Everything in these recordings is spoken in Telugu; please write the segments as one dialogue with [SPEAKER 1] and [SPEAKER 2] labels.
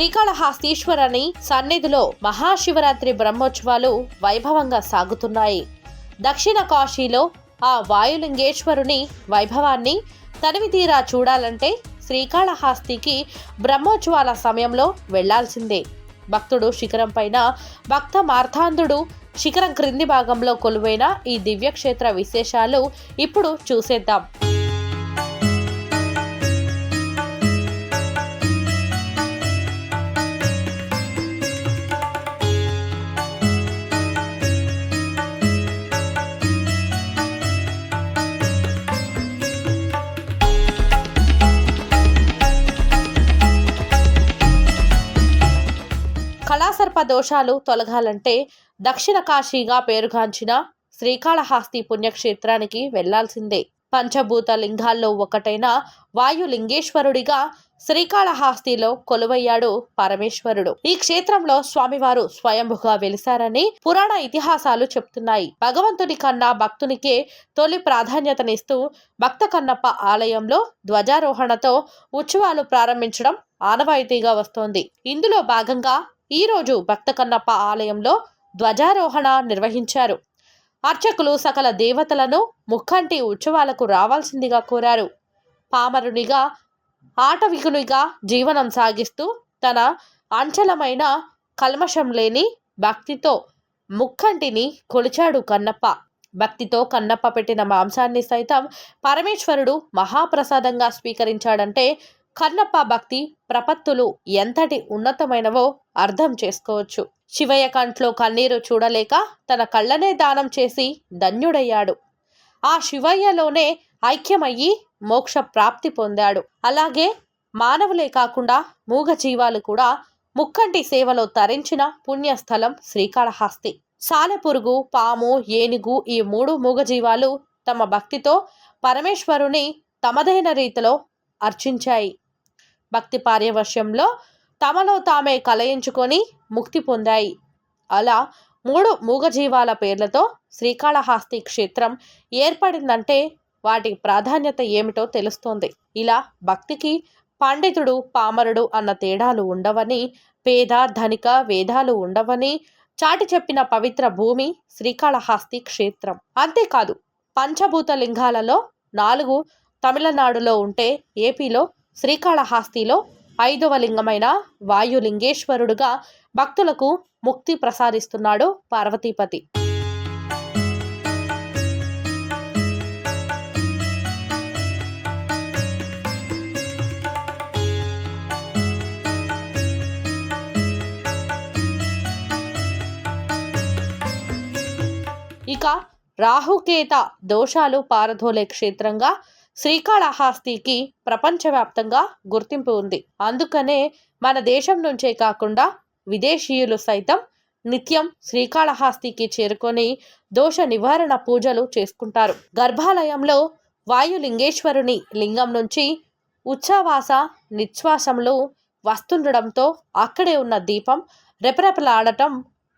[SPEAKER 1] శ్రీకాళహస్తీశ్వరని సన్నిధిలో మహాశివరాత్రి బ్రహ్మోత్సవాలు వైభవంగా సాగుతున్నాయి. దక్షిణ కాశీలో ఆ వాయులింగేశ్వరుని వైభవాన్ని తనివి తీరా చూడాలంటే శ్రీకాళహస్తికి బ్రహ్మోత్సవాల సమయంలో వెళ్ళాల్సిందే. భక్తుడు శిఖరం పైన భక్త మార్తాంధుడు శిఖరం క్రింది భాగంలో కొలువైన ఈ దివ్యక్షేత్ర విశేషాలు ఇప్పుడు చూసేద్దాం. కళాసర్ప దోషాలు తొలగాలంటే దక్షిణ కాశీగా పేరుగాంచిన శ్రీకాళహస్తి పుణ్యక్షేత్రానికి వెళ్ళాల్సిందే. పంచభూత లింగాల్లో ఒకటైన వాయులింగేశ్వరుడిగా శ్రీకాళహస్తిలో కొలువయ్యాడు పరమేశ్వరుడు. ఈ క్షేత్రంలో స్వామివారు స్వయంభుగా వెలిశారని పురాణ ఇతిహాసాలు చెప్తున్నాయి. భగవంతుని కన్నా భక్తునికే తొలి ప్రాధాన్యతనిస్తూ భక్త కన్నప్ప ఆలయంలో ధ్వజారోహణతో ఉత్సవాలు ప్రారంభించడం ఆనవాయితీగా వస్తోంది. ఇందులో భాగంగా ఈరోజు భక్త కన్నప్ప ఆలయంలో ధ్వజారోహణ నిర్వహించారు. అర్చకులు సకల దేవతలను ముక్కంటి ఉత్సవాలకు రావాల్సిందిగా కోరారు. పామరునిగా ఆటవికునిగా జీవనం సాగిస్తూ తన అంచలమైన కల్మషం లేని భక్తితో ముక్కంటిని కొలిచాడు కన్నప్ప. భక్తితో కన్నప్ప పెట్టిన మాంసాన్ని సైతం పరమేశ్వరుడు మహాప్రసాదంగా స్వీకరించాడంటే కన్నప్ప భక్తి ప్రపత్తులు ఎంతటి ఉన్నతమైనవో అర్థం చేసుకోవచ్చు. శివయ్య కంట్లో కన్నీరు చూడలేక తన కళ్ళనే దానం చేసి ధన్యుడయ్యాడు. ఆ శివయ్యలోనే ఐక్యమయ్యి మోక్ష ప్రాప్తి పొందాడు. అలాగే మానవులే కాకుండా మూగ జీవాలు కూడా ముక్కంటి సేవలో తరించిన పుణ్యస్థలం శ్రీకాళహస్తి. సాలెపురుగు పాము ఏనుగు ఈ మూడు మూగజీవాలు తమ భక్తితో పరమేశ్వరుని తమదైన రీతిలో అర్చించాయి. భక్తి పార్యవశ్యంలో తమలో తామే కలయించుకొని ముక్తి పొందాయి. అలా మూడు మూగజీవాల పేర్లతో శ్రీకాళహస్తి క్షేత్రం ఏర్పడిందంటే వాటి ప్రాధాన్యత ఏమిటో తెలుస్తోంది. ఇలా భక్తికి పండితుడు పామరుడు అన్న తేడాలు ఉండవని పేద ధనిక వేదాలు ఉండవని చాటి చెప్పిన పవిత్ర భూమి శ్రీకాళహస్తి క్షేత్రం. అంతేకాదు పంచభూత లింగాలలో నాలుగు తమిళనాడులో ఉంటే ఏపీలో శ్రీకాళహస్తిలో ఐదవ లింగమైన వాయులింగేశ్వరుడుగా భక్తులకు ముక్తి ప్రసాదిస్తున్నాడు పార్వతీపతి. ఇక రాహుకేత దోషాలు పారధోలే క్షేత్రంగా శ్రీకాళహస్తికి ప్రపంచవ్యాప్తంగా గుర్తింపు ఉంది. అందుకనే మన దేశం నుంచే కాకుండా విదేశీయులు సైతం నిత్యం శ్రీకాళహస్తికి చేరుకొని దోష నివారణ పూజలు చేసుకుంటారు. గర్భాలయంలో వాయులింగేశ్వరుని లింగం నుంచి ఉచ్ఛవాస నిశ్వాసంలో వస్తుండడంతో అక్కడే ఉన్న దీపం రెపరెపలాడటం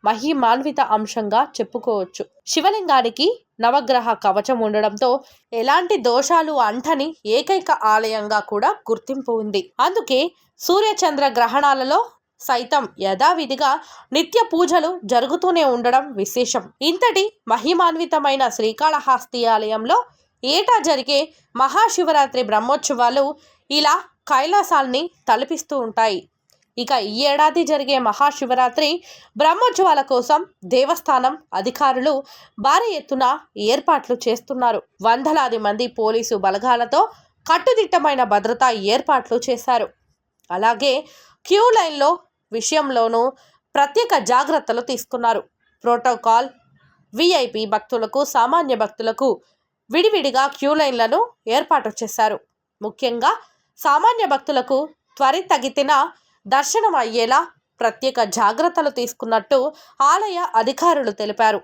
[SPEAKER 1] మహిమాన్విత అంశంగా చెప్పుకోవచ్చు. శివలింగానికి నవగ్రహ కవచం ఉండడంతో ఎలాంటి దోషాలు అంటని ఏకైక ఆలయంగా కూడా గుర్తింపు ఉంది. అందుకే సూర్యచంద్ర గ్రహణాలలో సైతం యథావిధిగా నిత్య పూజలు జరుగుతూనే ఉండడం విశేషం. ఇంతటి మహిమాన్వితమైన శ్రీకాళహస్తి ఆలయంలో ఏటా జరిగే మహాశివరాత్రి బ్రహ్మోత్సవాలు ఇలా కైలాసాల్ని తలపిస్తూ ఉంటాయి. ఇక ఈ ఏడాది జరిగే మహాశివరాత్రి బ్రహ్మోత్సవాల కోసం దేవస్థానం అధికారులు భారీ ఎత్తున ఏర్పాట్లు చేస్తున్నారు. వందలాది మంది పోలీసు బలగాలతో కట్టుదిట్టమైన భద్రతా ఏర్పాట్లు చేశారు. అలాగే క్యూ లైన్లో విషయంలోనూ ప్రత్యేక జాగ్రత్తలు తీసుకున్నారు. ప్రోటోకాల్ విఐపి భక్తులకు సామాన్య భక్తులకు విడివిడిగా క్యూ లైన్లను ఏర్పాటు చేశారు. ముఖ్యంగా సామాన్య భక్తులకు త్వరితగితిన దర్శనం అయ్యేలా ప్రత్యేక జాగ్రత్తలు తీసుకున్నట్టు ఆలయ అధికారులు తెలిపారు.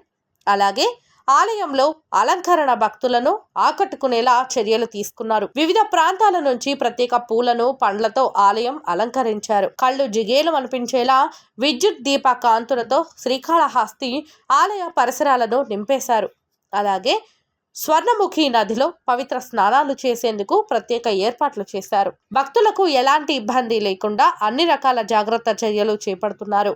[SPEAKER 1] అలాగే ఆలయంలో అలంకరణ భక్తులను ఆకట్టుకునేలా చర్యలు తీసుకున్నారు. వివిధ ప్రాంతాల నుంచి ప్రత్యేక పూలను పండ్లతో ఆలయం అలంకరించారు. కళ్ళు జిగేలు అనిపించేలా విద్యుత్ దీప కాంతులతో శ్రీకాళహస్తి ఆలయ పరిసరాలను నింపేశారు. అలాగే స్వర్ణముఖి నదిలో పవిత్ర స్నానాలు చేసేందుకు ప్రత్యేక ఏర్పాట్లు చేశారు. భక్తులకు ఎలాంటి ఇబ్బంది లేకుండా అన్ని రకాల జాగ్రత్త చర్యలు చేపడుతున్నారు.